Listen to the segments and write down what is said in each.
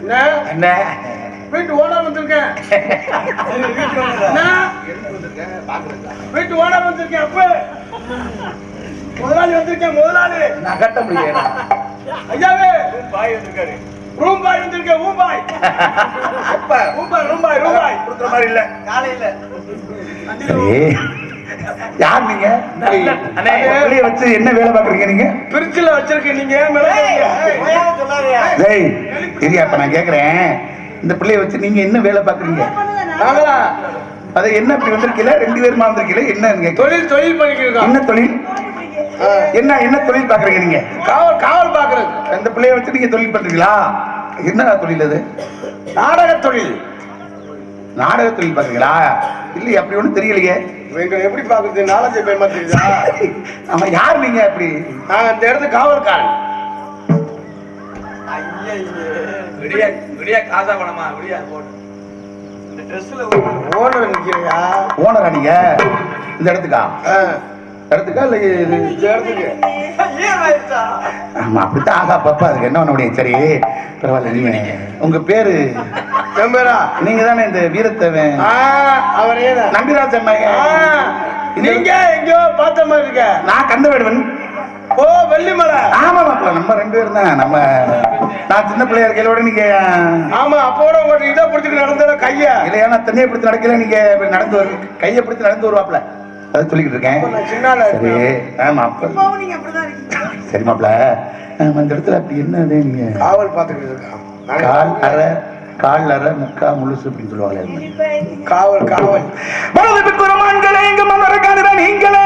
என்ன வீட்டு ஓனர் வந்திருக்கேன்? வீட்டு ஓனர் வந்திருக்கேன் அப்ப. முதலாளி வந்திருக்கேன் முதலாளி. நான் கட்ட முடியல ஐயாவே. பாய் வந்திருக்காரு. ரூம் பாய் வந்திருக்கேன் ரூம் பாய் எப்ப room boy room boy room boy கொடுக்குற மாதிரி இல்ல. காலையில. யார் நீங்க? அண்ணே. வெளிய வச்சு என்ன வேலை பாக்குறீங்க நீங்க? பிரிட்ஜில் வச்சிருக்க நீங்க டேய் சரியா இப்ப நான் கேக்குறேன். இந்த பிள்ளைய வச்சு நீங்க என்ன வேலை பாக்குறீங்க நாங்களா? அது என்ன இப்படி வந்திருக்கீல ரெண்டு பேருமா வந்திருக்கீல என்ன. தொழில் தொழில் பண்ணிக்கிட்டு என்ன தொழில்? என்ன என்ன தொழில் பாக்குறீங்க நீங்க? காவல் காவல் பாக்குறது இந்த பிள்ளைய வச்சு நீங்க தொழில் பண்றீங்களா? என்ன தொழில் அது? நாடக தொழில். நாடக தொழில் பாக்குறீங்களா இல்லையே அப்படி ஒண்ணும் தெரியலையே. எங்க எப்படி பாக்குறது நாலஞ்சு பேர் தெரியுதா? ஆமா யார் நீங்க அப்படி? நான் இந்த இடத்து காவல்காரன். விடியா விடியா காசா பணமா? விடியா போடு ஓனர் நிக்கிறியா? ஓனரா நீங்க? இந்த இடத்துக்கா? இடத்துக்கா இல்ல இது இந்த இடத்துக்கு ஆமா அப்படித்தான் ஆகா பாப்பா அதுக்கு என்ன பண்ண முடியும்? சரி பரவாயில்ல நீங்க உங்க பேரு? செம்பரா. நீங்க தானே இந்த வீரத்தேவன்? அவரே நம்பிராஜ் அம்மா நீங்க எங்கேயோ பார்த்த மாதிரி இருக்க. நான் கந்தவேடுவன். ஓ வெள்ளிமலை. ஆமா மாப்பிள்ள நம்ம ரெண்டு பேரும் தான். நம்ம நான் சின்ன பிள்ளையா இருக்கையிலோட நீங்க ஆமா அப்போட உங்க இதை பிடிச்சிட்டு நடந்தத கைய. இல்லையா நான் தண்ணியை பிடிச்சி நடக்கல நீங்க நடந்து வரு கையை பிடிச்சி நடந்து வருவாப்ல அதை சொல்லிக்கிட்டு இருக்கேன். சரி. ஆமா அப்ப. சரி மாப்பிள்ள ஆமா, இந்த இடத்துல அப்படி என்ன அது நீங்க? காவல் பார்த்துக்கிட்டு இருக்கான். கால் அரை கால் அரை முக்கா முழுசு அப்படின்னு சொல்லுவாங்களே. காவல் காவல். வலது குரமான்களே இங்கு மலர்காடுற நீங்களே.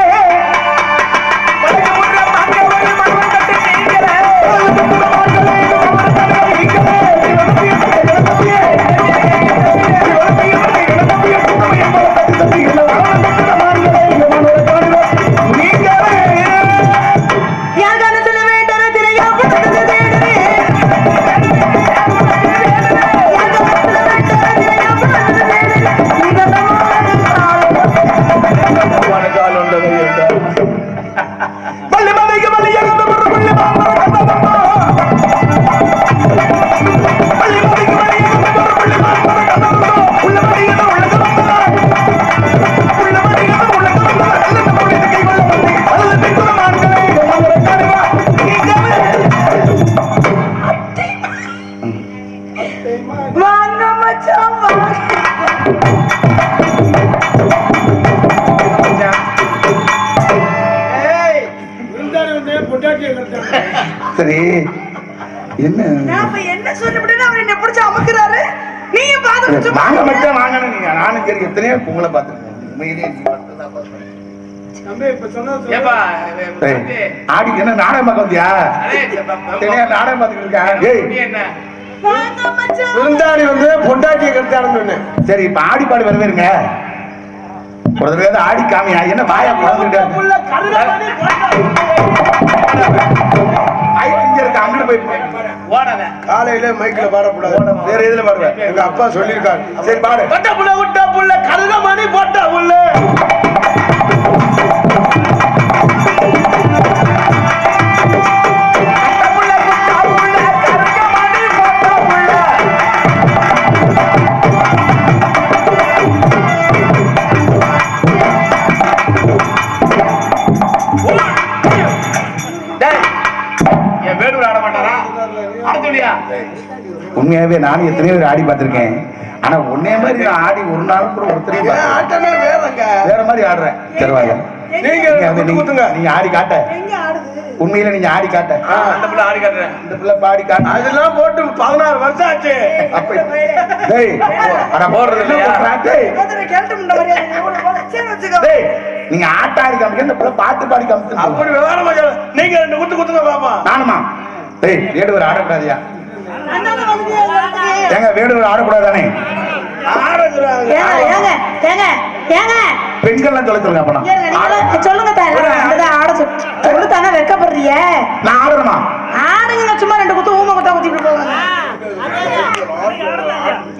சரி என்ன? நான் இப்ப என்ன சொல்லிவிட்டேன்னு அவர் என்ன பிடிச்சு அமுக்குறாரு. நீங்க பாத்து வாங்க மட்டும் வாங்கணும் நீங்க. நானும் சரி எத்தனையோ உங்களை பார்த்துருக்கேன். உண்மையிலேயே நீங்க மட்டும்தான் பார்த்திருக்கேன். தம்பி இப்ப சொன்னது ஏப்பா ஏய், ஆடி என்ன நாடகம் பார்க்க வந்தியா? நாடகம் பார்த்துக்கிட்டு இருக்கா ஏய். என்ன? வாங்க மச்சான். விருந்தாளி வந்து பொண்டாட்டியை சொன்னேன். சரி இப்ப ஆடி பாடி வருவேருங்க ஒரு தடவை ஆடி காமியா? என்ன வாயா பிறந்துட்டு காலையில மைக்ல பாடக்கூடாது வேற எதுல பாடுவேன் எங்க அப்பா சொல்லியிருக்காரு. சரி பாடு. பட்ட புள்ள விட்ட புள்ள கருகமணி போட்ட புள்ள. என் வேடூர் ஆட மாட்டாரா? சொல்லியா? உண்மையாவே நானும் எத்தனையோ பேர் ஆடி பார்த்திருக்கேன். ஆனா உன்னே மாதிரி ஆடி ஒரு நாள் கூட ஒருத்தரையும். ஆட்டமே வேறங்க. வேற மாதிரி ஆடுறேன். பரவாயில்ல நீங்க நீங்க ஆடி காட்ட. எங்க ஆடுது? உண்மையில நீங்க ஆடி காட்ட. அந்த பிள்ளை ஆடி காட்டுறேன். இந்த பிள்ளை பாடி காட்ட. அதெல்லாம் போட்டு பதினாறு வருஷம் ஆச்சு. அப்ப டேய் அட வச்சுக்கோ. டேய் நீங்க ஆட்ட ஆடி காமிக்க இந்த பிள்ளை பாட்டு பாடி காமிச்சு அப்படி விவரமா. நீங்க ரெண்டு குத்து குத்துங்க பாப்பா. நானுமா டேய் வேடுவர் ஆடக்கூடாதியா? அண்ணாங்க வந்து வாங்க. ஏங்க வேடுவர் ஆடக்கூடாதானே? ஆடுறாங்க ஏங்க ஏங்க ஏங்க ஏங்க. பெண்கள்லாம் சொல்ல சொல்லுங்க அப்ப ஏங்க, நீங்களும் சொல்லுங்க சொல்லு தானே வெக்கப்படுறிய? நான் ஆடணுமா? ஆடுங்க சும்மா ரெண்டு குத்து ஊம குத்தா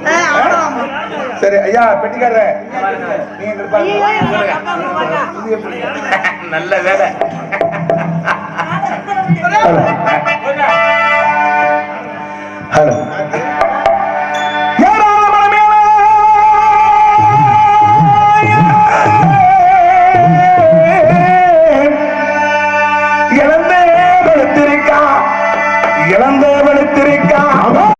ஆ, ஆடலாம். சரி ஐயா பெட்டிக்காரர். நீங்க இங்க இருப்பாங்க.